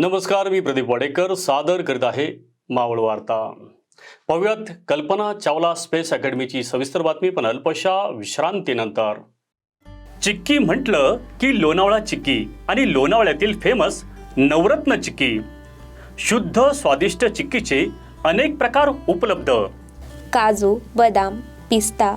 नमस्कार मी प्रदीप वाडेकर सादर करीत आहे मावळ वार्ता. पाहुयात कल्पना चावला स्पेस अकॅडमीची सविस्तर बातमी पण अल्पशा विश्रांतीनंतर. चिक्की म्हटलं की लोणावळा चिक्की आणि लोणावळ्यातील फेमस नवरत्न चिक्की. शुद्ध स्वादिष्ट चिक्कीचे अनेक प्रकार उपलब्ध. काजू बदाम पिस्ता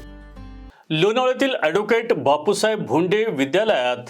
लोणावळ्यातील ॲडव्होकेट बापूसाहेब भोंडे विद्यालयात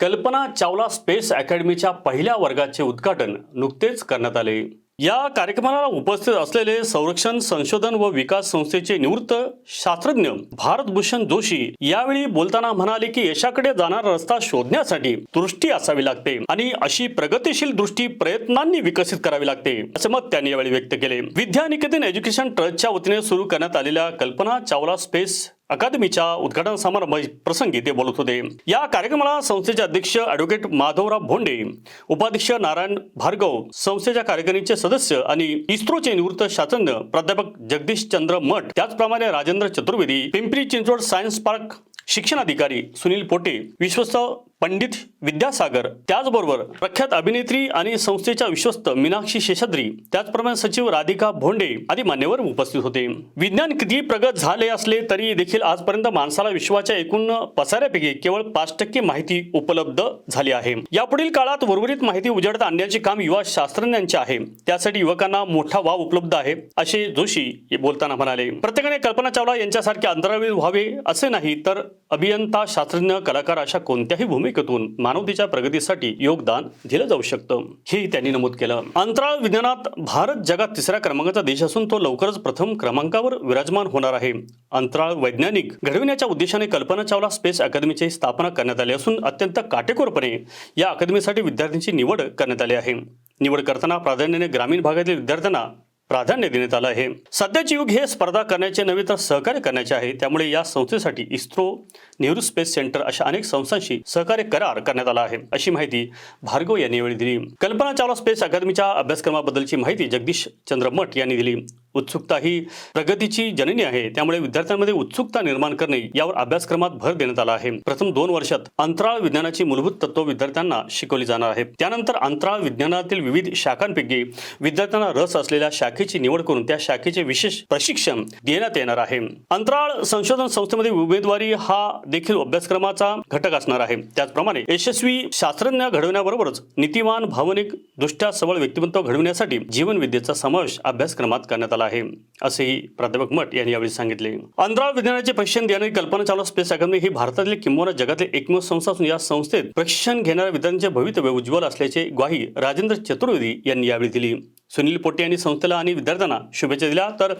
कल्पना चावला स्पेस अकॅडमीच्या पहिल्या वर्गाचे उद्घाटन नुकतेच करण्यात आले. या कार्यक्रमाला उपस्थित असलेले संरक्षण संशोधन व विकास संस्थेचे निवृत्त शास्त्रज्ञ भारतभूषण जोशी यावेळी बोलताना म्हणाले की यशाकडे जाणारा रस्ता शोधण्यासाठी दृष्टी असावी लागते आणि अशी प्रगतिशील दृष्टी प्रयत्नांनी विकसित करावी लागते. असे मत त्यांनी यावेळी व्यक्त केले. विद्यानिकेतन एज्युकेशन ट्रस्टच्या वतीने सुरू करण्यात आलेल्या कल्पना चावला स्पेस अकादमीच्या उद्घाटन समारंभ प्रसंगी ते बोलत होते. या कार्यक्रमाला संस्थेचे अध्यक्ष अॅडव्होकेट माधवराव भोंडे उपाध्यक्ष नारायण भार्गव संस्थेच्या कार्यकारिणीचे सदस्य आणि इस्रोचे निवृत्त शास्त्रज्ञ प्राध्यापक जगदीश चंद्र मठ त्याचप्रमाणे राजेंद्र चतुर्वेदी पिंपरी चिंचवड सायन्स पार्क शिक्षणाधिकारी सुनील पोटे विश्वस्त पंडित विद्यासागर त्याचबरोबर प्रख्यात अभिनेत्री आणि संस्थेच्या विश्वस्त मीनाक्षी शेषाद्री त्याचप्रमाणे सचिव राधिका भोंडे आदी मान्यवर उपस्थित होते. विज्ञान किती प्रगत झाले असले तरी देखील आजपर्यंत माणसाला विश्वाच्या एकूण पसाऱ्यापैकी केवळ पाच टक्के माहिती उपलब्ध झाली आहे. यापुढील काळात उर्वरित माहिती उजेडत आणण्याचे काम युवा शास्त्रज्ञांचे आहे. त्यासाठी युवकांना मोठा वाव उपलब्ध आहे असे जोशी हे बोलताना म्हणाले. प्रत्येकाने कल्पना चावला यांच्यासारखे अंतराळवीर व्हावे असे नाही तर अभियंता शास्त्रज्ञ कलाकार अशा कोणत्याही भूमिकेतून मानवतेच्या प्रगतीसाठी योगदान दिलं जाऊ शकतं. हे त्यांनी नमूद केलं. अंतराळ विज्ञानात भारत जगात तिसऱ्या क्रमांकाचा देश असून तो लवकरच प्रथम क्रमांकावर विराजमान होणार आहे. अंतराळ वैज्ञानिक घडविण्याच्या उद्देशाने कल्पना चावला स्पेस अकादमीची स्थापना करण्यात आली असून अत्यंत काटेकोरपणे या अकादमीसाठी विद्यार्थ्यांची निवड करण्यात आली आहे. निवड करताना प्राधान्याने ग्रामीण भागातील विद्यार्थ्यांना प्राधान्य देण्यात आलं आहे. सध्याचे युग हे स्पर्धा करण्याचे नव्हे तर सहकार्य करण्याचे आहे. त्यामुळे या संस्थेसाठी इस्रो नेहरू स्पेस सेंटर अशा अनेक संस्थांशी सहकार्य करार करण्यात आला आहे. अशी माहिती भार्गव यांनी यावेळी दिली. कल्पना चावला स्पेस अकादमीच्या अभ्यासक्रमाबद्दलची माहिती जगदीश चंद्र मठ यांनी दिली. उत्सुकता ही प्रगतीची जननी आहे. त्यामुळे विद्यार्थ्यांमध्ये उत्सुकता निर्माण करणे यावर अभ्यासक्रमात भर देण्यात आला आहे. प्रथम दोन वर्षात अंतराळ विज्ञानाची मूलभूत तत्व विद्यार्थ्यांना शिकवली जाणार आहे. त्यानंतर अंतराळ विज्ञानातील विविध शाखांपैकी विद्यार्थ्यांना रस असलेल्या शाखेची निवड करून त्या शाखेचे विशेष प्रशिक्षण देण्यात येणार आहे. अंतराळ संशोधन संस्थेमध्ये उमेदवारी हा देखील अभ्यासक्रमाचा घटक असणार आहे. त्याचप्रमाणे यशस्वी शास्त्रज्ञ घडवण्याबरोबरच नीतिमान भावनिक दृष्ट्या सबळ व्यक्तिमत्व घडविण्यासाठी जीवन विद्येचा समावेश अभ्यासक्रमात करण्यात आला आहे असेही प्राध्यापक मठ यांनी यावेळी सांगितले. अंतराळ विज्ञानाचे प्रशिक्षण देणारी कल्पना चालू स्पेस अकादमी ही भारतातील किंवा जगातील एकमेव संस्था असून या संस्थेत प्रशिक्षण घेणाऱ्या विद्यार्थ्यांचे भवितव्य उज्ज्वल असल्याचे ग्वाही राजेंद्र चतुर्वेदी यांनी यावेळी दिली. सुनील पोटे यांनी संस्थेला आणि विद्यार्थ्यांना शुभेच्छा दिल्या तर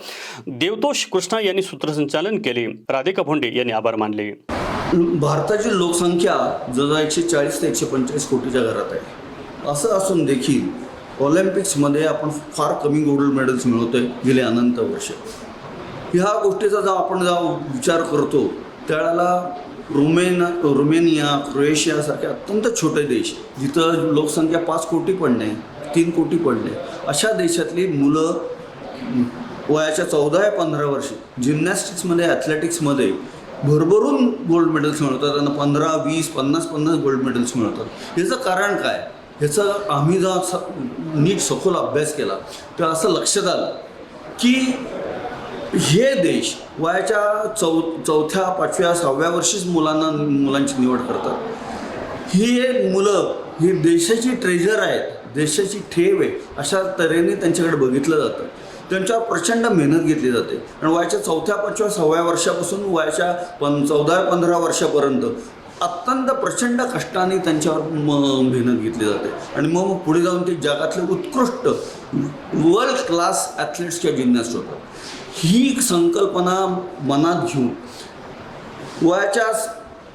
देवतोष कृष्णा यांनी सूत्रसंचालन केले. राधिका भोंडे यांनी आभार मानले. भारताची लोकसंख्या जवळ एकशे चाळीस ते एकशे पंचेचाळीस कोटीच्या घरात आहे. असं असून देखील ऑलिम्पिक्समध्ये आपण फार कमी गोल्ड मेडल्स मिळवतोय गेले अनंत वर्ष. ह्या गोष्टीचा जेव्हा आपण जेव्हा विचार करतो त्यावेळेला रोमेन रोमेनिया क्रोएशियासारखे अत्यंत छोटे देश जिथं लोकसंख्या पाच कोटी पण नाही तीन कोटी पण नाही अशा देशातली मुलं वयाच्या चौदा या पंधरा वर्षी जिम्नॅस्टिक्समध्ये ॲथलेटिक्समध्ये भरभरून गोल्ड मेडल्स मिळवतात त्यांना पंधरा वीस पन्नास पन्नास गोल्ड मेडल्स मिळवतात. याचं कारण काय? ह्याचं आम्ही जर स- नीट सखोल अभ्यास केला तर असं लक्षात आलं की हे देश वयाच्या चौ चौथ्या पाचव्या सहाव्या वर्षीच मुलांना मुलांची निवड करतात. ही एक मुलं ही देशाची ट्रेजर आहेत देशाची ठेव आहे अशा तऱ्हेने त्यांच्याकडे बघितलं जातं. त्यांच्यावर प्रचंड मेहनत घेतली जाते. आणि वयाच्या चौथ्या पाचव्या सहाव्या वर्षापासून वयाच्या पं चौदा पंधरा वर्षापर्यंत अत्यंत प्रचंड कष्टाने त्यांच्यावर म मेहनत घेतली जाते. आणि मग पुढे जाऊन ते जगातले उत्कृष्ट वर्ल्ड क्लास ॲथलीट्सच्या जिम्नॅस्ट होतात. ही संकल्पना मनात घेऊन वयाच्या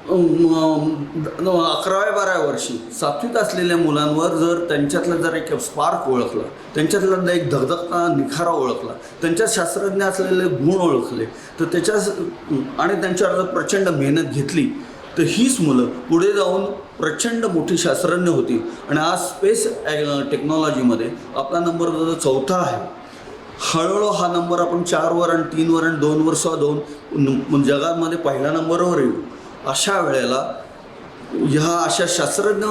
अकराव्या बाराव्या वर्षी सातवीत असलेल्या मुलांवर जर त्यांच्यातलं जर एक स्पार्क ओळखला त्यांच्यातला एक धगधगता निखारा ओळखला त्यांच्यात शास्त्रज्ञ असलेले गुण ओळखले तर त्याच्या आणि त्यांच्यावर जर प्रचंड मेहनत घेतली तर हीच मुलं पुढे जाऊन प्रचंड मोठी शास्त्रज्ञ होती. आणि आज स्पेस टेक्नॉलॉजीमध्ये आपला नंबर चौथा आहे. हळूहळू हा नंबर आपण चारवर आणि तीनवर आणि दोनवर सुद्धा दोन जगामध्ये पहिल्या नंबरवर येऊ. अशा वेळेला ह्या अशा शास्त्रज्ञ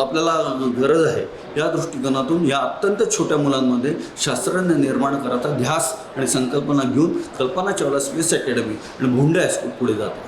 आपल्याला गरज आहे. या दृष्टिकोनातून या अत्यंत छोट्या मुलांमध्ये शास्त्रज्ञ निर्माण करायचा ध्यास आणि संकल्पना घेऊन कल्पना चावला स्पेस अकॅडमी आणि भोंडे हायस्कूल पुढे जातात.